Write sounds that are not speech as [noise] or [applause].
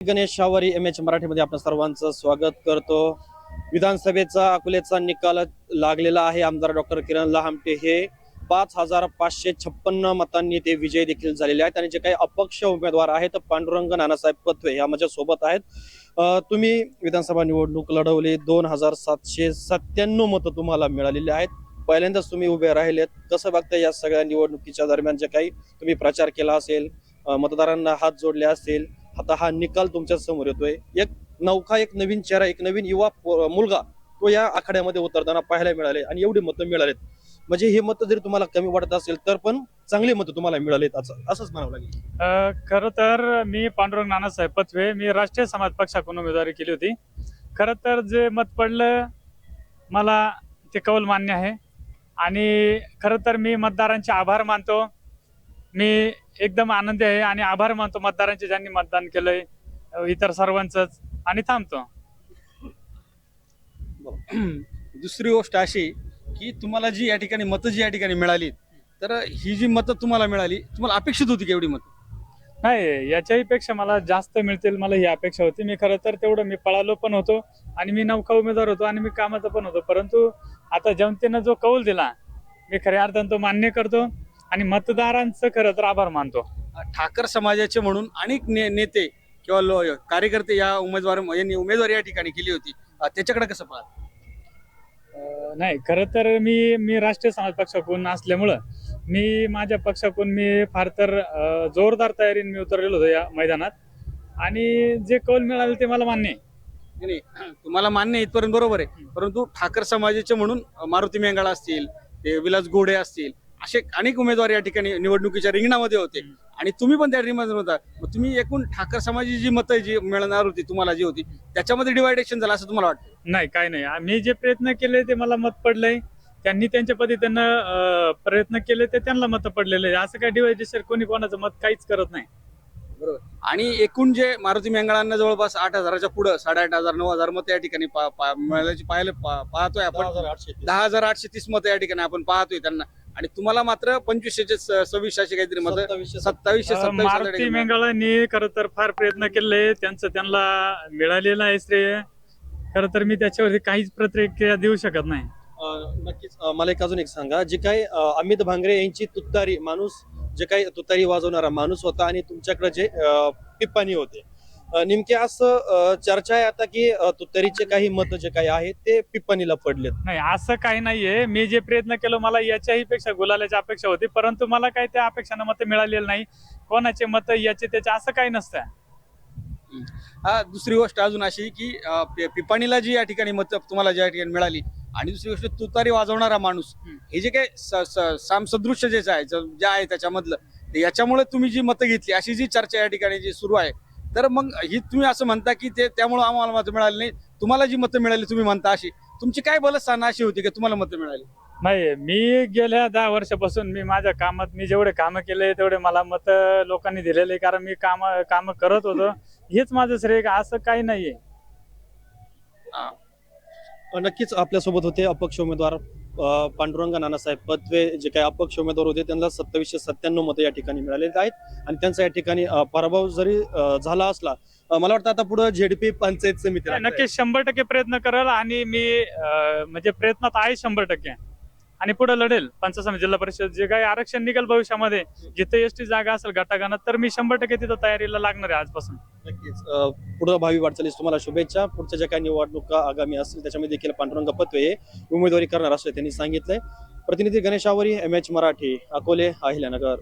Ganesh शावरी M H मराठीमध्ये आपण सर्वांचं स्वागत करतो. विधानसभेचा अकोलेचा निकाल लागलेला आहे. आमदार डॉक्टर किरण लहामटे हे पाच हजार पाचशे छप्पन्न मतांनी ते विजयी देखील झालेले आहेत. आणि जे काही अपक्ष उमेदवार आहेत पांडुरंग नानासाहेब पत्वे या माझ्या सोबत आहेत तुम्ही विधानसभा निवडणूक लढवली. दोन हजार सातशे सत्त्याण्णव मतं तुम्हाला मिळालेली आहेत. पहिल्यांदाच तुम्ही उभे राहिलेत. कसं बघता या सगळ्या निवडणुकीच्या दरम्यान जे काही तुम्ही प्रचार केला असेल मतदारांना हात जोडले असतील आता हा निकाल तुमच्यासमोर येतोय. एक नौका एक नवीन चेहरा एक नवीन युवा मुलगा तो या आखाड्यामध्ये उतरताना पाहायला मिळाले आणि एवढी मतं मिळालेत. म्हणजे हे मतं जरी तुम्हाला कमी वाटत असेल तर पण चांगली मतं तुम्हाला मिळालेत असं असंच म्हणावं लागेल. खरं तर मी पांडुरंग नानासाहेब पथवे मी राष्ट्रीय समाज पक्षाकडून उमेदवारी केली होती. खरं तर जे मत पडलं मला ते कौल मान्य आहे. आणि खरं तर मी मतदारांचे आभार मानतो. मी एकदम आनंदी आहे आणि आभार मानतो मतदारांचे ज्यांनी मतदान केलंय इतर सर्वांचंच. आणि थांबतो. [clears throat] दुसरी गोष्ट अशी की तुम्हाला जी या ठिकाणी मतं जी या ठिकाणी मिळाली तर ही जी मतं तुम्हाला मिळाली तुम्हाला अपेक्षित होती की एवढी मतं? नाही याच्याही पेक्षा मला जास्त मिळतील मला ही अपेक्षा होती. मी खरं तर तेवढं मी पळालो पण होतो आणि मी नौका उमेदवार होतो आणि मी कामाचा पण होतो. परंतु आता जनतेनं जो कौल दिला मी खऱ्या अर्थानं तो मान्य करतो. आणि मतदारांचं खरं तर आभार मानतो. ठाकर समाजाचे म्हणून अनेक ने, नेते किंवा लो, कार्यकर्ते या उमेदवार यांनी उमेदवारी या ठिकाणी केली होती. त्याच्याकडे कसं पाहत? नाही खरं तर मी मी राष्ट्रीय समाज पक्षाकडून असल्यामुळं मी माझ्या पक्षाकडून मी फार तर अं, जोरदार तयारीने मी उतरलेलो होतो या मैदानात. आणि जे कौल मिळाले ते मला मान्य आहे. नाही [clears throat] तुम्हाला मान्य आहे इथपर्यंत बरोबर आहे. परंतु ठाकर समाजाचे म्हणून मारुती मेंगाळा असतील ते विलास गोडे असतील असे अनेक उमेदवार या ठिकाणी निवडणुकीच्या रिंगणामध्ये होते. आणि तुम्ही पण त्या रिंगणामध्ये होता. मग तुम्ही एकूण ठाकर समाजाची जी मतं जी मिळणार होती तुम्हाला जी होती त्याच्यामध्ये डिवायडेशन झालं असं तुम्हाला वाटतं? नाही काय नाही. मी जे प्रयत्न केले ते मला मत पडलंय. त्यांनी त्यांच्या पद्धतीनं प्रयत्न केले ते त्यांना मत पडलेले. आहे. असं काय डिवायडेशन कोणी कोणाचं मत काहीच करत नाही. आणि एकूण जे मारुती मेंगाळांना जवळपास आठ हजाराच्या पुढं साडेआठ हजार नऊ हजार मतं या ठिकाणी पा- पा- मिळाल्याची पाहायला पा- पाहतोय आपण. दहा हजार आठशे तीस मतं या ठिकाणी आपण पाहतोय त्यांना. आणि तुम्हाला मात्र पंचवीसशे सव्वीसशे काहीतरी मतं सत्तावीसशे सत्तावीस मारुती मेंगाळांनी खरं तर फार प्रयत्न केले. त्यांचं त्यांना मिळालेलं आहे श्रेय. खरं तर मी त्याच्यावरती काहीच प्रतिक्रिया देऊ शकत नाही. नक्कीच. मला एक अजून एक सांगा. जे काही अमित भांगरे यांची तुतारी माणूस जे काही तुतारी वाजवणारा माणूस होता आणि तुमच्याकडे जे अं, पिप्पाणी होते नेमके असं चर्चा आहे आता की तुतारीचे काही मत जे काही आहेत ते पिप्पाणीला पडलेत. नाही असं काही नाहीये. मी जे प्रयत्न केलं मला याच्याही पेक्षा गुलालाची अपेक्षा होती. परंतु मला काही त्या अपेक्षानं मत मिळालेलं नाही. कोणाचे मत याचे त्याचे असं काही नसतं. हा दुसरी गोष्ट अजून अशी की पिपाणीला जी या ठिकाणी मतं तुम्हाला ज्या ठिकाणी मिळाली आणि दुसरी गोष्ट तुतारी वाजवणारा माणूस. हे जे काही सामसदृश्य जे आहे ज- आहे त्याच्यामधलं याच्यामुळे तुम्ही जी मतं घेतली अशी जी चर्चा या ठिकाणी जी सुरू आहे तर मग ही तुम्ही असं म्हणता की ते त्यामुळे आम्हाला मतं मिळाली नाही. तुम्हाला जी मतं मिळाली तुम्ही म्हणता अशी. तुमची काय बलस्थान अशी होती की तुम्हाला मतं मिळाली? नाही मी गेल्या दहा वर्षापासून मी माझ्या कामात मी जेवढे कामं केले तेवढे मला मत लोकांनी दिलेले कारण मी काम काम करत होतो. हेच माझं श्रेय आहे. असं काही नाहीये. अं, नक्कीच आपल्यासोबत होते अपक्ष उमेदवार. पांडुरंग नानासाहेब पत्वे जे काही अपक्ष उमेदवार होते त्यांना सत्तावीसशे सत्त्याण्णव मतं या ठिकाणी मिळालेली आहेत आणि त्यांचा या ठिकाणी पराभव जरी झाला असला मला वाटतं आता पुढे झेडपी पंचायत समिती. नक्कीच शंभर टक्के प्रयत्न करेल आणि मी म्हणजे प्रयत्नात आहे शंभर टक्के आणि पुढे लढेल. पंचायत जिल्हा परिषद जे काही आरक्षण निघेल भविष्यामध्ये जिथे एसटी जागा असेल गटागानात तर मी शंभर टक्के तिथं तयारीला लागणार आहे आजपासून. नक्कीच. अं, भावी वाटचालीस तुम्हाला शुभेच्छा. पुढच्या ज्या काही निवडणुका आगामी असतील त्याच्यामध्ये देखील पांडुरंग पत्वे हे उमेदवारी करणार असं त्यांनी सांगितलंय. प्रतिनिधी गणेश आवरी एम एच मराठी अकोले अहिल्यानगर.